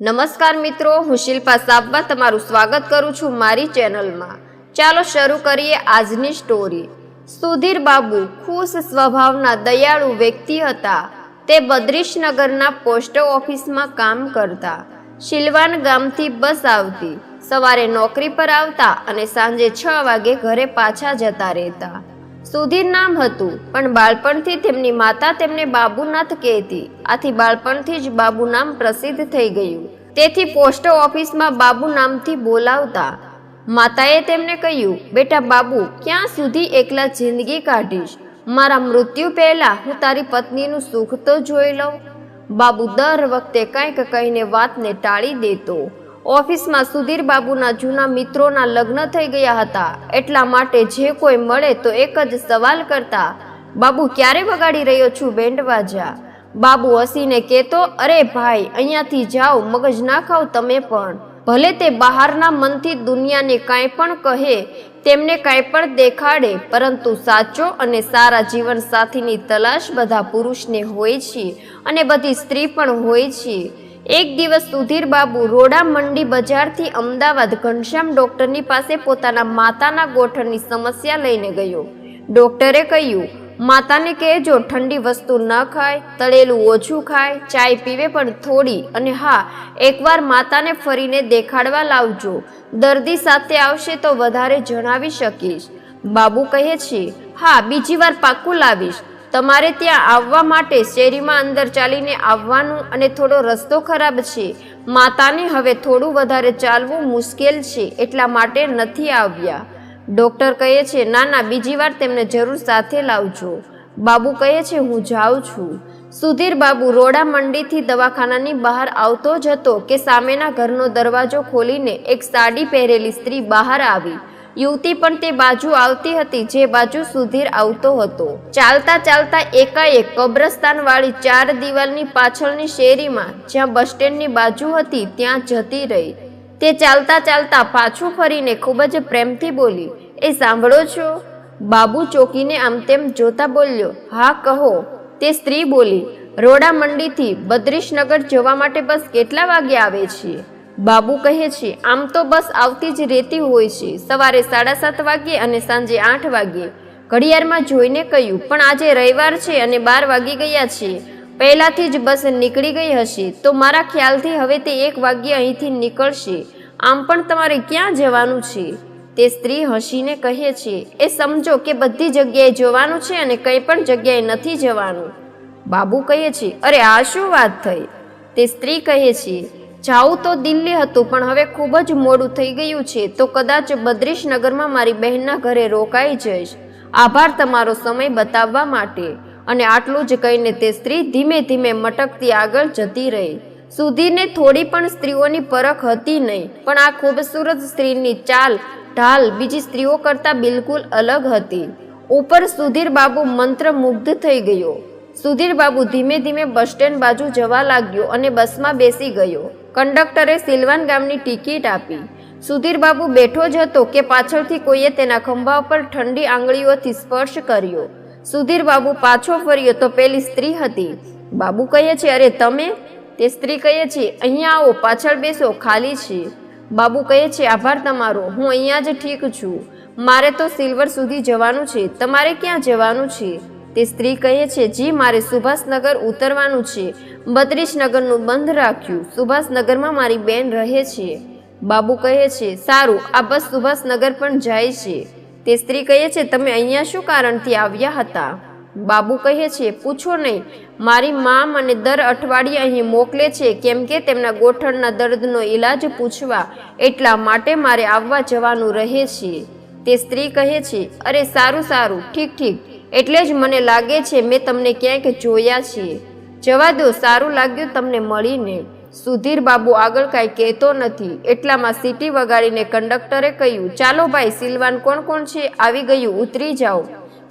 નમસ્કાર મિત્રો, હું શિલ્પા સાબવા તમારું સ્વાગત કરું છું મારી ચેનલમાં. ચાલો શરૂ કરીએ આજની સ્ટોરી સુધીર બાબુ ખુશ સ્વભાવના દયાળુ વ્યક્તિ હતા. તે બદ્રીશનગરના પોસ્ટ ઓફિસમાં કામ કરતા. શિલવાન ગામથી બસ આવતી. સવારે નોકરી પર આવતા અને સાંજે છ વાગે ઘરે પાછા જતા રહેતા. સુધીર નામ હતું, પણ બાળપણથી તેમની માતા તેમને બાબુનાથ કહેતી. આથી બાળપણથી જ બાબુ નામ પ્રસિદ્ધ થઈ ગયું. તેથી પોસ્ટ ઓફિસમાં બાબુ નામથી બોલાવતા માતાએ તેમને કહ્યું, બેટા બાબુ, ક્યાં સુધી એકલા જિંદગી કાઢીશ? મારા મૃત્યુ પહેલાં હું તારી પત્નીનું સુખ તો જોઈ લઉં. બાબુ દર વખતે કંઈક કહીને વાતને ટાળી દેતો. ઓફિસમાં સુધીર બાબુના જૂના મિત્રોના લગ્ન થઈ ગયા હતા. એટલા માટે જે કોઈ મળે તો એક જ સવાલ કરતા, બાબુ, ક્યારે વગાડી રહ્યો છું બેન્ડ વાજા? બાબુ હસીને કહેતો, અરે ભાઈ, અહીંયાથી જાઓ, મગજ ના ખાઓ તમે પણ. ભલે તે બહારના મનથી દુનિયાને કાંઈ પણ કહે, તેમને કાંઈ પણ દેખાડે, પરંતુ સાચો અને સારા જીવન સાથીની તલાશ બધા પુરુષને હોય છે અને બધી સ્ત્રી પણ હોય છે. એક દિવસ સુધીર બાબુ રોડા મંડી બજારથી અમદાવાદ ઘનશ્યામ ડોક્ટરની પાસે પોતાના માતાના ગોઠણની સમસ્યા લઈને ગયો. ડોક્ટરે કહ્યું માતાને કહેજો ઠંડી વસ્તુ ન ખાય, તળેલું ઓછું ખાય, ચાય પીવે પણ થોડી અને હા, એકવાર માતાને ફરીને દેખાડવા લાવજો. દર્દી સાથે આવશે તો વધારે જણાવી શકીશ. બાબુ કહે છે, હા, બીજી વાર પાક્કું લાવીશ. તમારે ત્યાં આવવા માટે શેરીમાં અંદર ચાલીને આવવાનું અને થોડો રસ્તો ખરાબ છે. માતાને હવે થોડું વધારે ચાલવું મુશ્કેલ છે, એટલા માટે નથી આવ્યા. ડોક્ટર કહે છે ના ના બીજી વાર તેમને જરૂર સાથે લાવજો. બાબુ કહે છે, હું જાઉં છું. સુધીર બાબુ રોડા મંડીથી દવાખાનાની બહાર આવતો જ હતો કે સામેના ઘરનો દરવાજો ખોલીને એક સાડી પહેરેલી સ્ત્રી બહાર આવી. યુવતી પણ તે બાજુ આવતી હતી, જે બાજુ સુધીર આવતો હતો. ચાલતા ચાલતા એકાએક કબ્રસ્તાન વાળી ચાર દિવાલની પાછળની શેરીમાં, જ્યાં બસ સ્ટેન્ડની બાજુ હતી, ત્યાં જતી રહી. તે ચાલતા ચાલતા પાછું ફરીને ખૂબ જ પ્રેમથી બોલી, એ સાંભળો છો? બાબુ ચોકીને આમ તેમ જોતા બોલ્યો, હા, કહો. તે સ્ત્રી બોલી રોડા મંડીથી બદ્રીશનગર જવા માટે બસ કેટલા વાગે આવે છે? બાબુ કહે છે, આમ તો બસ આવતી જ રહેતી હોય છે, સવારે સાડા સાત વાગે અને સાંજે આઠ વાગ્યે ઘડિયાળમાં જોઈને કહ્યું, પણ આજે રવિવાર છે અને બાર વાગી ગયા છે. પહેલાથી જ બસ નીકળી ગઈ હશે, તો મારા ખ્યાલથી હવે તે એક વાગ્યે અહીંથી નીકળશે. આમ પણ તમારે ક્યાં જવાનું છે? તે સ્ત્રી હસીને કહે છે, એ સમજો કે બધી જગ્યાએ જવાનું છે અને કંઈ પણ જગ્યાએ નથી જવાનું. બાબુ કહે છે, અરે, આ શું વાત થઈ? તે સ્ત્રી કહે છે જાવું તો દિલ્હી હતું, પણ હવે ખૂબ જ મોડું થઈ ગયું છે, તો કદાચ બદ્રીશનગરમાં મારી બહેનના ઘરે રોકાઈ જઈશ. આભાર તમારો સમય બતાવવા માટે. અને આટલું જ કહીને તે સ્ત્રી ધીમે ધીમે મટકતી આગળ જતી રહી. સુધીરને થોડી પણ સ્ત્રીઓની પરખ હતી નહીં, પણ આ ખૂબસૂરત સ્ત્રીની ચાલ, ઢાલ બીજી સ્ત્રીઓ કરતાં બિલકુલ અલગ હતી. ઉપર સુધીર બાબુ મંત્રમુગ્ધ થઈ ગયો. સુધીર બાબુ ધીમે ધીમે બસ સ્ટેન્ડ બાજુ જવા લાગ્યો અને બસમાં બેસી ગયો. કંડક્ટરે સિલવાન ગામની ટિકિટ આપી. સુધીર બાબુ બેઠો જ હતો કે પાછળથી કોઈએ તેના ખંભા ઉપર ઠંડી આંગળીઓથી સ્પર્શ કર્યો. સુધીર બાબુ પાછો ફર્યો તો પેલી સ્ત્રી હતી. બાબુ કહે છે, અરે તમે? તે સ્ત્રી કહે છે, અહીંયા આવો, પાછળ બેસો, ખાલી છે. બાબુ કહે છે, આભાર તમારો, હું અહીંયા જ ઠીક છું. મારે તો સિલ્વર સુધી જવાનું છે. તમારે ક્યાં જવાનું છે? તે સ્ત્રી કહે છે, જી, મારે સુભાષનગર ઉતરવાનું છે. બત્રીસનગરનું બંધ રાખ્યું. સુભાષનગરમાં મારી બેન રહે છે. બાબુ કહે છે, સારું, આ બસ સુભાષનગર પણ જાય છે. તે સ્ત્રી કહે છે, તમે અહીંયા શું કારણથી આવ્યા હતા? બાબુ કહે છે, પૂછો નહીં. મારી મા મને દર અઠવાડિયે અહીં મોકલે છે, કેમ કે તેમના ગોઠણના દર્દનો ઈલાજ પૂછવા એટલા માટે મારે આવવા જવાનું રહે છે. તે સ્ત્રી કહે છે, અરે, સારું સારું. ઠીક ઠીક. એટલે જ મને લાગે છે, મેં તમને ક્યાંક જોયા છે. જવા દો. સારું લાગ્યું તમને મળીને. સુધીર બાબુ આગળ કાંઈ કહેતો નથી. એટલામાં સીટી વગાડીને કંડક્ટરે કહ્યું, ચાલો ભાઈ, સિલવાન કોણ કોણ છે? આવી ગયું, ઉતરી જાઓ.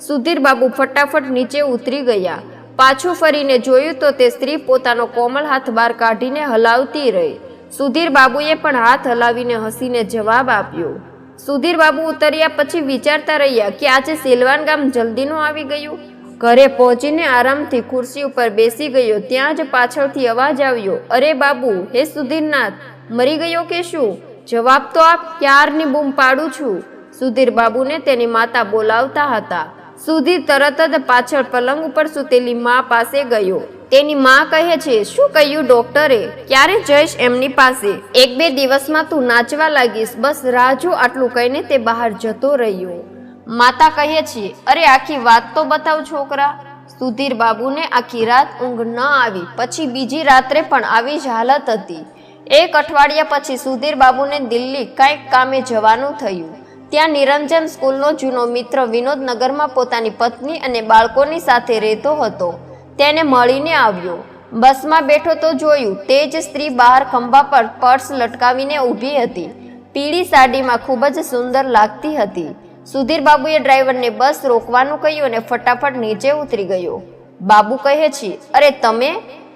સુધીર બાબુ ફટાફટ નીચે ઉતરી ગયા. પાછું ફરીને જોયું તો તે સ્ત્રી પોતાનો કોમલ હાથ બહાર કાઢીને હલાવતી રહી. સુધીર બાબુએ પણ હાથ હલાવીને હસીને જવાબ આપ્યો. સુધીર બાબુ ઉતર્યા પછી વિચારતા રહ્યા કે આજે સિલવાન ગામ જલ્દીનું આવી ગયું? ઘરે પહોંચીને આરામથી ખુરશી ઉપર બેસી ગયો. ત્યાં જ પાછળથી અવાજ આવ્યો, અરે બાબુ, હે સુધીરનાથ, મરી ગયો કે શું? જવાબ તો આપ ક્યારની બૂમ પાડું છું. સુધીર બાબુને તેની માતા બોલાવતા હતા. સુધીર તરત જ પાછળ પલંગ ઉપર સૂતેલી મા પાસે ગયો. તેની મા કહે છે, શું કહ્યું ડોક્ટરે? ક્યારે જઈશ એમની પાસે? એક બે દિવસમાં તું નાચવા લાગીશ. બસ રાહ જો આટલું કહીને તે બહાર જતો રહ્યો. માતા કહે છે અરે, આખી વાત તો બતાવ છોકરા. સુધીર બાબુને આખી રાત ઊંઘ ન આવી. પછી બીજી રાત્રે પણ આવી જ હાલત હતી. એક અઠવાડિયા પછી સુધીર બાબુને દિલ્હી કંઈક કામે જવાનું થયું. ત્યાં નિરંજન સ્કૂલનો જૂનો મિત્ર વિનોદનગરમાં પોતાની પત્ની અને બાળકોની સાથે રહેતો હતો. તેને મળીને આવ્યો. બસમાં બેઠો તો જોયું, તે જ સ્ત્રી બહાર ખંભા પર પર્સ લટકાવીને ઊભી હતી. પીળી સાડીમાં ખૂબ જ સુંદર લાગતી હતી. સુધીર બાબુએ ડ્રાઈવરને બસ રોકવાનું કહ્યું અને ફટાફટ નીચે ઉતરી ગયો. બાબુ કહે છે, અરે તમે?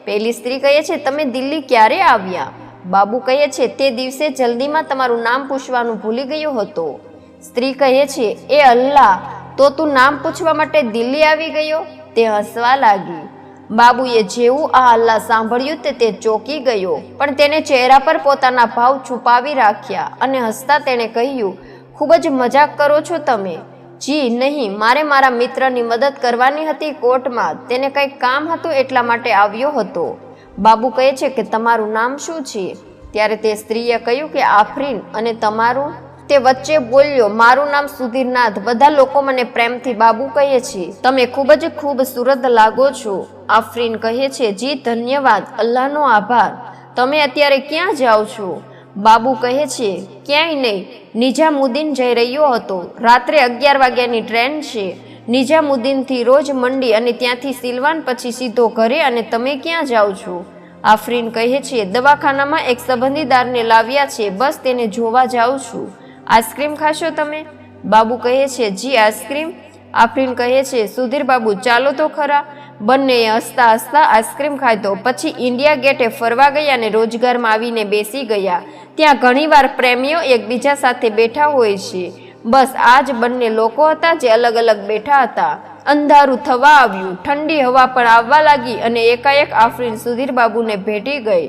પેલી સ્ત્રી કહે છે, તમે દિલ્હી ક્યારે આવ્યા? બાબુ કહે છે, તે દિવસે જલ્દીમાં તમારું નામ પૂછવાનું ભૂલી ગયો હતો. સ્ત્રી કહે છે, એ અલ્લાહ, તો તું નામ પૂછવા માટે દિલ્હી આવી ગયો? તે હસવા લાગી. બાબુએ જેવું આ અલ્લાહ સાંભળ્યું તે તે ચોકી ગયો, પણ તેને ચહેરા પર પોતાના ભાવ છુપાવી રાખ્યા અને હસતા તેણે કહ્યું ખૂબ જ મજાક કરો છો તમે. જી નહીં, મારે મારા મિત્રની મદદ કરવાની હતી કોર્ટમાં. તેને કંઈક કામ હતું એટલા માટે આવ્યો હતો. બાબુ કહે છે કે તમારું નામ શું છે? ત્યારે તે સ્ત્રીએ કહ્યું કે આફરીન અને તમારું? તે વચ્ચે બોલ્યો, મારું નામ સુધીરનાથ. બધા લોકો મને પ્રેમથી બાબુ કહે છે. તમે ખૂબ જ ખૂબસૂરત લાગો છો. આફરીન કહે છે, જી, ધન્યવાદ. અલ્લાહનો આભાર. તમે અત્યારે ક્યાં જાઓ છો? બાબુ કહે છે, ક્યાંય નહીં. નિજામુદ્દીન જઈ રહ્યો હતો. રાત્રે અગિયાર વાગ્યાની ટ્રેન છે. નિજામુદ્દીનથી રોજ મંડી અને ત્યાંથી સિલવાન પછી સીધો ઘરે અને તમે ક્યાં જાઓ છો? આફરીન કહે છે, દવાખાનામાં એક સંબંધીદારને લાવ્યા છે. બસ તેને જોવા જાઉં છું. આઈસ્ક્રીમ ખાશો તમે? બાબુ કહે છે, જી, આઈસ્ક્રીમ. આફરીન કહે છે, સુધીર બાબુ, ચાલો તો ખરા. બંને હસતા હસતા આઈસ્ક્રીમ ખાધો. પછી ઇન્ડિયા ગેટે ફરવા ગયા અને રોજગારમાં આવીને બેસી ગયા. ત્યાં ઘણીવાર પ્રેમીઓ એકબીજા સાથે બેઠા હોય છે. બસ આ જ બંને લોકો હતા જે અલગ અલગ બેઠા હતા. અંધારું થવા આવ્યું. ઠંડી હવા પણ આવવા લાગી અને એકાએક આફરીન સુધીર બાબુને ભેટી ગઈ.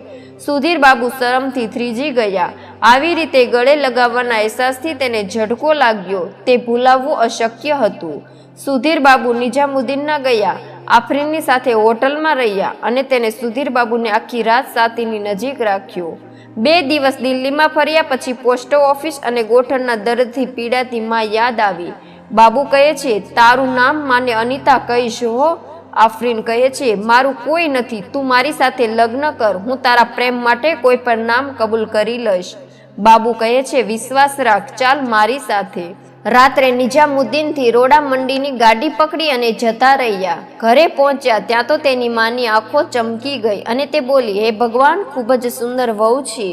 સુધીર બાબુ શરમથી થ્રીજી ગયા. આવી રીતે ગળે લગાવવાના અહેસાસથી તેને ઝટકો લાગ્યો. તે ભૂલાવવું અશક્ય હતું. સુધીર બાબુ નિઝામુદ્દીનના ગયા. આફરીનની સાથે હોટલમાં રહ્યા અને તેને સુધીર બાબુને આખી રાત સાતીની નજીક રાખ્યો. બે દિવસ દિલ્હીમાં ફર્યા પછી પોસ્ટ ઓફિસ અને ગોઠણના દર્દથી પીડાતી માં યાદ આવી. બાબુ કહે છે, તારું નામ માને અનિતા કહીશ, હો. આફરીન કહે છે, મારું કોઈ નથી, તું મારી સાથે લગ્ન કર, હું તારા પ્રેમ માટે કોઈ પણ નામ કબૂલ કરી લઈશ. બાબુ કહે છે, વિશ્વાસ રાખ, ચાલ મારી સાથે. રાત્રે નિજામુદ્દીનથી રોડા મંડીની ગાડી પકડી અને જતા રહ્યા. ઘરે પહોંચ્યા ત્યાં તો તેની માની આંખો ચમકી ગઈ અને તે બોલી, હે ભગવાન, ખૂબ જ સુંદર વહુ છે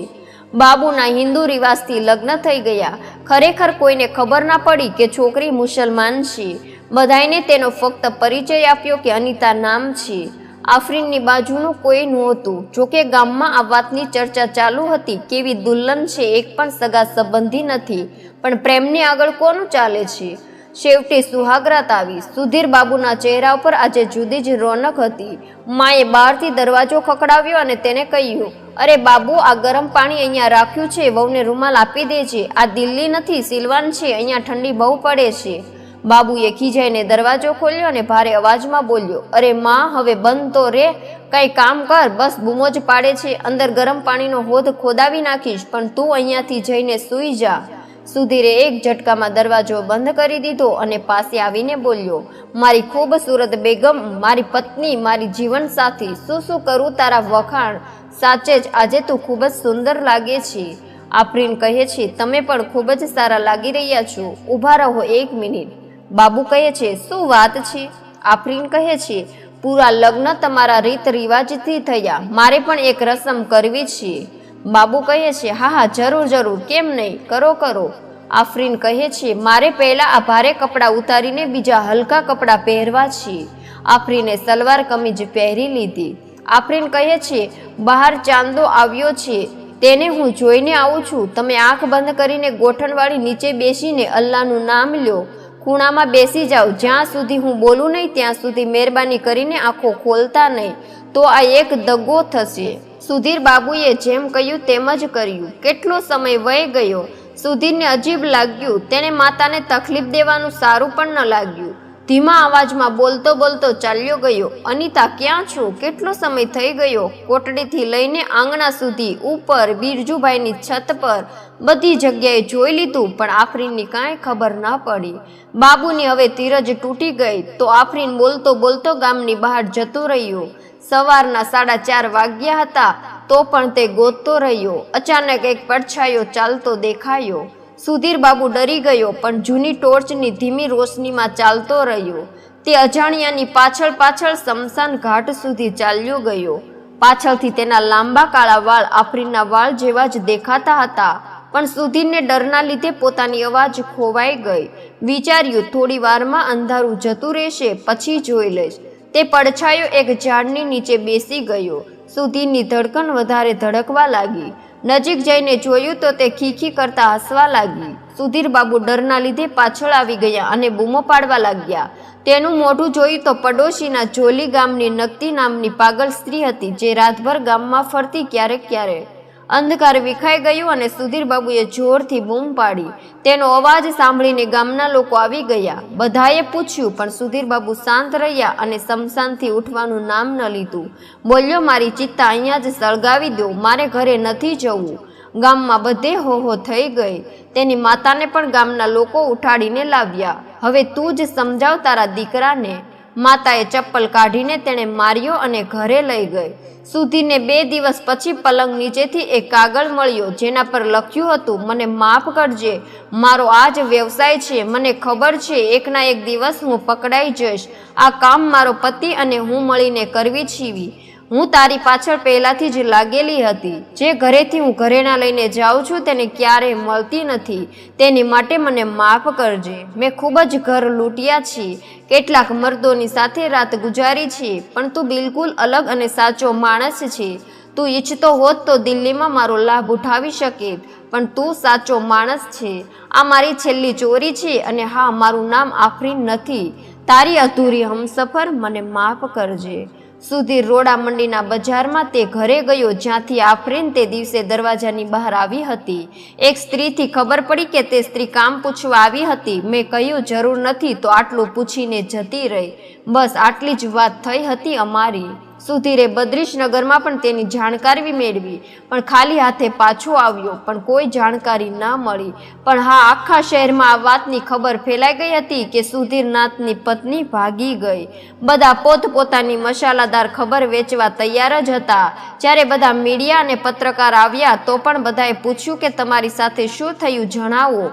બાબુના હિન્દુ રિવાજથી લગ્ન થઈ ગયા. ખરેખર કોઈને ખબર ના પડી કે છોકરી મુસલમાન છે બધાઈને તેનો ફક્ત પરિચય આપ્યો કે અનિતા નામ છે. આફરીનની બાજુનું કોઈ નહોતું. જોકે ગામમાં આ વાતની ચર્ચા ચાલુ હતી કેવી દુલ્હન છે એક પણ સગા સંબંધી નથી. પણ પ્રેમની આગળ કોનું ચાલે છે? છેવટે સુહાગરાત આવી. સુધીર બાબુના ચહેરા ઉપર આજે જુદી જ રોનક હતી. માએ બહારથી દરવાજો ખખડાવ્યો અને તેને કહ્યું, અરે બાબુ, આ ગરમ પાણી અહીંયા રાખ્યું છે, વહુને રૂમાલ આપી દે છે આ દિલ્હી નથી, સિલવાન છે, અહીંયા ઠંડી બહુ પડે છે. બાબુએ ખીજાઈને દરવાજો ખોલ્યો અને ભારે અવાજમાં બોલ્યો, અરે માં, હવે બંધ તો રે. કઈ કામ કર, બસ બૂમો જ પાડે છે. અંદર ગરમ પાણીનો હોધ ખોદાવી નાખીશ, પણ તું અહીંયાથી જઈને સૂઈ જા. સુધીરે એક ઝટકામાં દરવાજો બંધ કરી દીધો અને પાસે આવીને બોલ્યો, મારી ખૂબસૂરત બેગમ, મારી પત્ની, મારી જીવન સાથી શું શું કરું તારા વખાણ? સાચે જ આજે તું ખૂબ જ સુંદર લાગે છે. આફરીન કહે છે, તમે પણ ખૂબ જ સારા લાગી રહ્યા છો. ઊભા રહો એક મિનિટ. બાબુ કહે છે, શું વાત છે? આફરીન કહે છે, પૂરા લગ્ન તમારા રીત રિવાજથી થયા. મારે પણ એક રસમ કરવી છે. બાબુ કહે છે, હા હા, જરૂર જરૂર. કેમ નહીં? કરો કરો. આફરીન કહે છે, મારે પહેલાં આ ભારે કપડાં ઉતારીને બીજા હલકા કપડાં પહેરવા છે. આફરીને સલવાર કમીજ પહેરી લીધી. આફરીન કહે છે, બહાર ચાંદો આવ્યો છે. તેને હું જોઈને આવું છું. તમે આંખ બંધ કરીને ગોઠણવાળી નીચે બેસીને અલ્લાહનું નામ લ્યો ખૂણામાં બેસી જાઓ જ્યાં સુધી હું બોલું નહીં, ત્યાં સુધી મહેરબાની કરીને આંખો ખોલતા નહીં. તો આ એક દગો થશે. સુધીર બાબુએ જેમ કહ્યું તેમ જ કર્યું. કેટલો સમય વહી ગયો. સુધીરને અજીબ લાગ્યું. તેણે માતાને તકલીફ દેવાનું સારું પણ ન લાગ્યું. ધીમા અવાજમાં બોલતો બોલતો ચાલ્યો ગયો. અનિતા, ક્યાં છો? કેટલો સમય થઈ ગયો? કોટડીથી લઈને આંગણા સુધી, ઉપર બિરજુભાઈની છત પર બધી જગ્યાએ જોઈ લીધું, પણ આફરીનની કાંઈ ખબર ન પડી. બાબુની હવે ધીરજ તૂટી ગઈ, તો આફરીન બોલતો બોલતો ગામની બહાર જતો રહ્યો. સવારના સાડા ચાર વાગ્યા હતા, તો પણ તે ગોતતો રહ્યો. અચાનક એક પડછાયો ચાલતો દેખાયો. સુધીર બાબુ ડરી ગયો, પણ જૂની ટોર્ચની ધીમી રોશનીમાં ચાલતો રહ્યો. તે અજાણ્યાની પાછળ પાછળ સમસાન ઘાટ સુધી ચાલ્યો ગયો. પાછળથી તેના લાંબા કાળા વાળ આફરીના વાળ જેવા જ દેખાતા હતા, પણ સુધીરને ડરના લીધે પોતાની અવાજ ખોવાઈ ગઈ. વિચાર્યું, થોડી વારમાં અંધારું જતું રહેશે, પછી જોઈ લઈશ. તે પડછાયો એક ઝાડની નીચે બેસી ગયો. સુધીરની ધડકન વધારે ધડકવા લાગી. નજીક જઈને જોયું તો તે ખીખી કરતા હસવા લાગી. સુધીર બાબુ ડરના લીધે પાછળ આવી ગયા અને બૂમો પાડવા લાગ્યા. તેનું મોઢું જોયું તો પડોશીના જોલી ગામની નકતી નામની પાગલ સ્ત્રી હતી જે રાતભર ગામમાં ફરતી ક્યારેક ક્યારેક. અંધકાર વિખાઈ ગયું અને સુધીરબાબુએ જોરથી બૂમ પાડી. તેનો અવાજ સાંભળીને ગામના લોકો આવી ગયા. બધાએ પૂછ્યું, પણ સુધીરબાબુ શાંત રહ્યા અને શમશાનથી ઉઠવાનું નામ ન લીધું. બોલ્યો, મારી ચિત્તા અહીંયા જ સળગાવી દો. મારે ઘરે નથી જવું. ગામમાં બધે હોહો થઈ ગઈ. તેની માતાને પણ ગામના લોકો ઉઠાડીને લાવ્યા. હવે તું જ સમજાવ તારા દીકરાને. માતાએ ચપ્પલ કાઢીને તેણે માર્યો અને ઘરે લઈ ગઈ. સુધીને બે દિવસ પછી પલંગ નીચેથી એક કાગળ મળ્યો, જેના પર લખ્યું હતું, મને માફ કરજે, મારો આ જ વ્યવસાય છે, મને ખબર છે, એકના એક દિવસ હું પકડાઈ જઈશ. આ કામ મારો પતિ અને હું મળીને કરવી છીવી. હું તારી પાછળ પહેલાંથી જ લાગેલી હતી. જે ઘરેથી હું ઘરેણા લઈને જાઉં છું તેને ક્યારેય મળતી નથી. તેની માટે મને માફ કરજે. મેં ખૂબ જ ઘર લૂંટ્યા છે કેટલાક મર્દોની સાથે રાત ગુજારી છે, પણ તું બિલકુલ અલગ અને સાચો માણસ છે. તું ઈચ્છતો હોત તો દિલ્હીમાં મારો લાભ ઉઠાવી શકે, પણ તું સાચો માણસ છે. આ મારી છેલ્લી ચોરી છે અને હા, મારું નામ આફરીન નથી. તારી અધૂરી હમસફર મને માફ કરજે. સુધીર રોડા મંડીના બજારમાં તે ઘરે ગયો જ્યાંથી આફરીન તે દિવસે દરવાજાની બહાર આવી હતી. એક સ્ત્રીથી ખબર પડી કે તે સ્ત્રી કામ પૂછવા આવી હતી. મેં કહ્યું, જરૂર નથી. તો આટલું પૂછીને જતી રહી. બસ, આટલી જ વાત થઈ હતી અમારી. સુધીરે બદ્રીશનગરમાં પણ તેની જાણકારી મેળવી. પણ ખાલી હાથે પાછો આવ્યો, પણ કોઈ જાણકારી ના મળી. પણ હા, આખા શહેરમાં આ વાતની ખબર ફેલાઈ ગઈ હતી કે સુધીરનાથની પત્ની ભાગી ગઈ. બધા પોતપોતાની મસાલાદાર ખબર વેચવા તૈયાર જ હતા. જ્યારે બધા મીડિયા અને પત્રકાર આવ્યા, તો પણ બધાએ પૂછ્યું કે તમારી સાથે શું થયું જણાવો.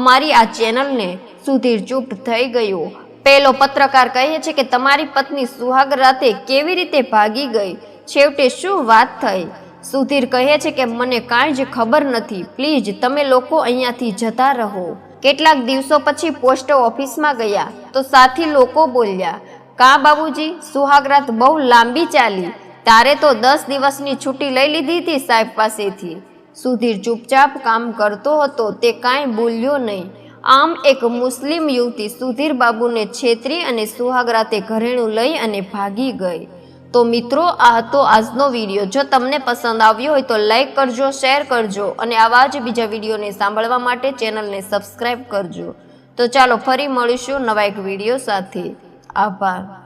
અમારી આ ચેનલને સુધીર ચૂપ થઈ ગયો. પેલો પત્રકાર કહે છે કે તમારી પત્ની સુહાગ રાતે કેવી રીતે ભાગી ગઈ? છેવટે શું વાત થઈ? સુધીર કહે છે કે, મને કાંઈ જ ખબર નથી. પ્લીઝ, તમે લોકો અહીંયાથી જતા રહો. કેટલાક દિવસો પછી પોસ્ટ ઓફિસમાં ગયા તો સાથી લોકો બોલ્યા, કા બાબુજી સુહાગરાત બહુ લાંબી ચાલી. તારે તો દસ દિવસની છૂટી લઈ લીધી હતી સાહેબ પાસેથી. સુધીર ચૂપચાપ કામ કરતો હતો, તે કાંઈ બોલ્યો નહીં. આમ એક મુસ્લિમ યુવતી સુધીર બાબુને છેતરી અને સુહાગરાતે ઘરેણું લઈ અને ભાગી ગઈ. તો મિત્રો, આ હતો આજનો વીડિયો. જો તમને પસંદ આવ્યો હોય તો લાઈક કરજો, શેર કરજો અને આવા જ બીજા વિડીયોને સાંભળવા માટે ચેનલને સબસ્ક્રાઈબ કરજો. તો ચાલો ફરી મળીશું નવા એક વીડિયો સાથે. આભાર.